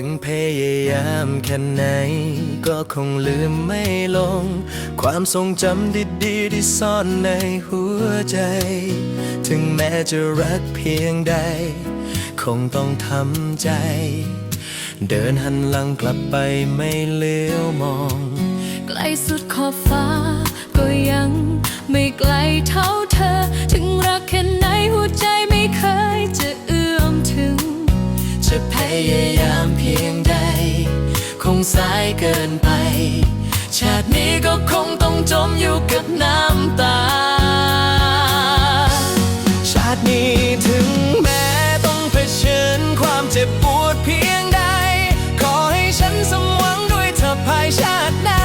ถึงพยายามแค่ไหน ก็คงลืมไม่ลง ความทรงจำดีๆที่ซ่อนในหัวใจ ถึงแม้จะรักเพียงใด คงต้องทำใจ เดินหันหลังกลับไปไม่เลี้ยวมอง ไกลสุดขอบฟ้าก็ยังไม่ไกล สายเกินไป ชาตินี้ก็คงต้องจมอยู่กับน้ำตา ชาตินี้ถึงแม้ต้องเผชิญความเจ็บปวดเพียงใด ขอให้ฉันสมหวังด้วยเธอภายชาติหน้า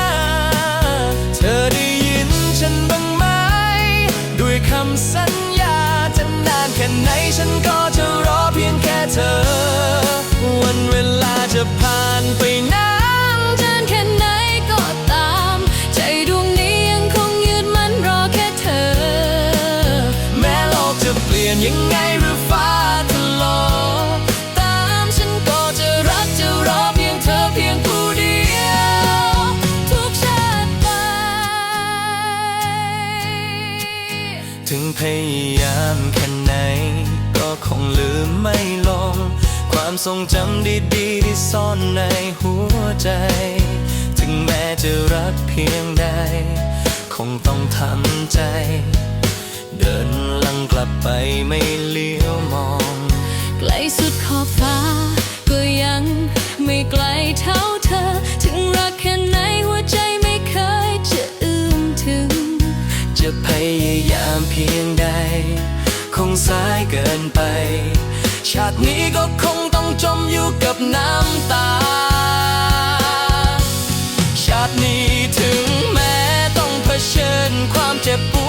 เธอได้ยินฉันบ้างไหม ด้วยคำสัญญาจะนานแค่ไหนฉันก็ ยนยังไงหรือฟ้าถล่มตามฉันก็จะรักจะรอเพียงเธอเพียงผู้เดียว ทุกชาติไป ถึงพยายามแค่ไหน ก็คงลืมไม่ลง ความทรงจำดีๆที่ซ่อนในหัวใจ ถึงแม้จะรักเพียงใด คงต้องทำใจ เดินลังกลับไปไม่เลี้ยวมอง ไกลสุดขอบฟ้า ก็ยังไม่ไกลเท่าเธอ ถึงรักแค่ไหนหัวใจไม่เคยจะอื้มถึง จะพยายามเพียงใด คงสายเกินไป ชาตินี้ก็คงต้องจมอยู่กับน้ำตา ชาตินี้ถึงแม้ต้องเผชิญความเจ็บปวด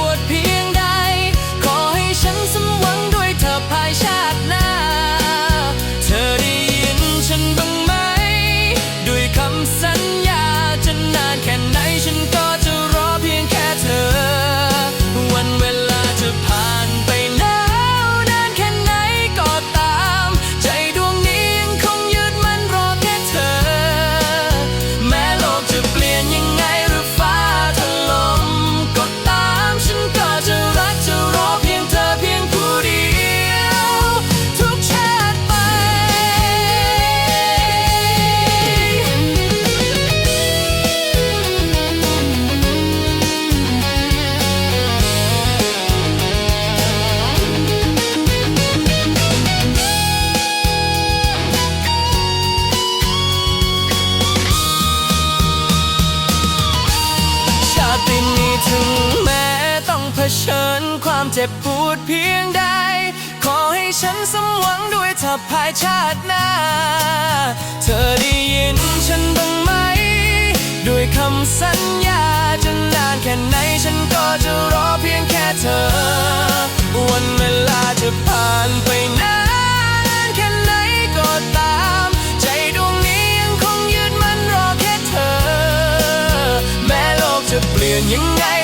ถึงแม้ต้องเผชิญความเจ็บปวดเพียงใด ขอให้ฉันสมหวังด้วยเธอภายชาติหน้า เธอได้ยินฉันบ้างไหม ด้วยคำสัญญาจะนานแค่ไหนฉันก็จะรอเพียงแค่เธอ วันเวลาจะผ่านไปนาน เปลี่ยนยังไง